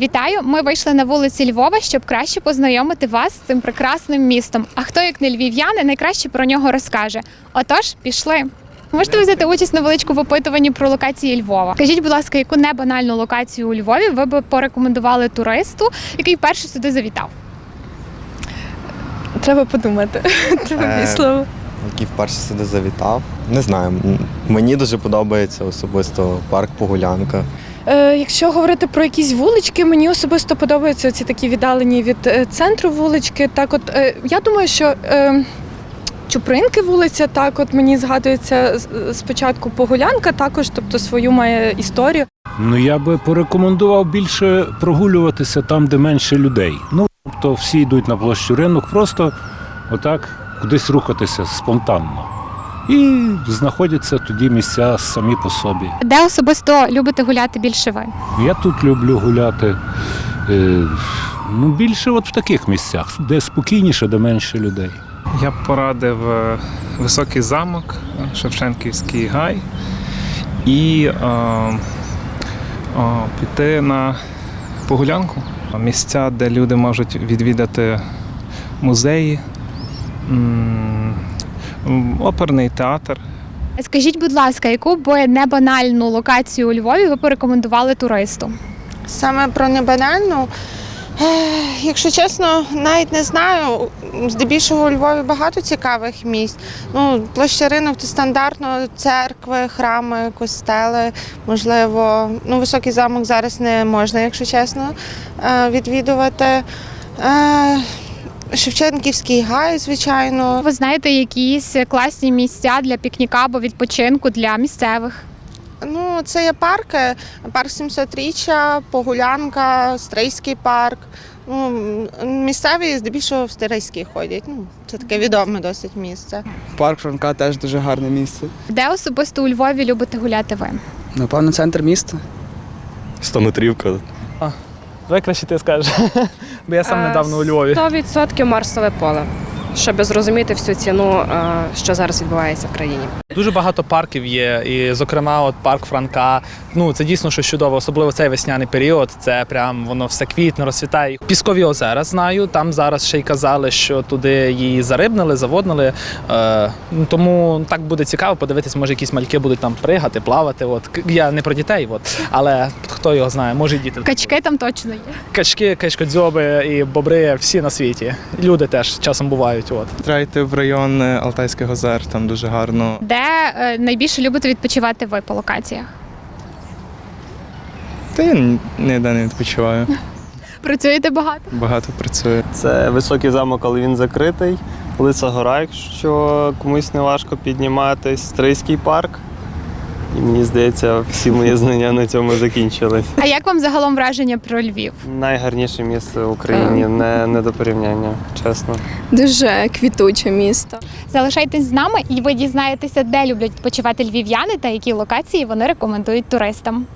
Вітаю! Ми вийшли на вулиці Львова, щоб краще познайомити вас з цим прекрасним містом. А хто, як не львів'яни, найкраще про нього розкаже. Отож, пішли. Можете взяти участь на величку в опитуванні про локації Львова. Скажіть, будь ласка, яку небанальну локацію у Львові ви би порекомендували туристу, який вперше сюди завітав? Треба подумати. Треба Е, дві слова. Який вперше сюди завітав. Не знаю. Мені дуже подобається особисто парк Погулянка. Е, якщо говорити про якісь вулички, мені особисто подобаються ці такі віддалені від е, центру вулички. Так, от е, я думаю, що. Е, Чупринки вулиця, так от мені згадується спочатку Погулянка, також, тобто свою має історію. Ну я би порекомендував більше прогулюватися там, де менше людей. Ну тобто всі йдуть на площу ринок, просто отак кудись рухатися спонтанно. І знаходяться тоді місця самі по собі. Де особисто любите гуляти більше ви? Я тут люблю гуляти. Е, ну, більше от в таких місцях, де спокійніше, де менше людей. Я б порадив е, високий замок, Шевченківський гай і е, е, піти на погулянку. Місця, де люди можуть відвідати музеї, оперний театр. Скажіть, будь ласка, яку б небанальну локацію у Львові ви порекомендували туристу? Саме про небанальну. Якщо чесно, навіть не знаю. Здебільшого у Львові багато цікавих місць. Ну, площа ринок це стандартно церкви, храми, костели. Можливо, ну, високий замок зараз не можна, якщо чесно, е, відвідувати. Шевченківський гай, звичайно. Ви знаєте якісь класні місця для пікніка або відпочинку для місцевих? Ну, це є парки, парк 700-річчя, Погулянка, Стрийський парк. Ну, місцеві здебільшого в Стрийський ходять. Ну, це таке відоме досить місце. Парк Франка теж дуже гарне місце. Де особисто у Львові любите гуляти ви? Напевно, центр міста. Стометрівка. Давай краще ти скажеш. Бо я сам недавно у Львові. 100% Марсове поле, щоб зрозуміти всю ціну, е, що зараз відбувається в країні. Дуже багато парків є, і, зокрема, от парк Франка. Ну це дійсно щось чудове, особливо цей весняний період. Це прям воно все квітне, розцвітає. Піскові озера знаю. Там зараз ще й казали, що туди її зарибнили, заводнили. Е, ну, тому так буде цікаво подивитись, може якісь мальки будуть там пригати, плавати. От я не про дітей, от але хто його знає, може і діти. Качки там точно є. Качки, качкодзьоби і бобри всі на світі. Люди теж часом бувають. От. Треба йти в район е, Алтайських озер, там дуже гарно. Де е, найбільше любите відпочивати ви по локаціях? Та я ніде не відпочиваю. Працюєте багато? Багато працюю. Це високий замок, але він закритий. Лиса гора, якщо комусь не важко підніматись. Стрийський парк. І мені здається, всі мої знання на цьому закінчились. А як вам загалом враження про Львів? Найгарніше місце в Україні, не, не до порівняння, чесно. Дуже квітуче місто. Залишайтесь з нами, і ви дізнаєтеся, де люблять відпочивати львів'яни та які локації вони рекомендують туристам.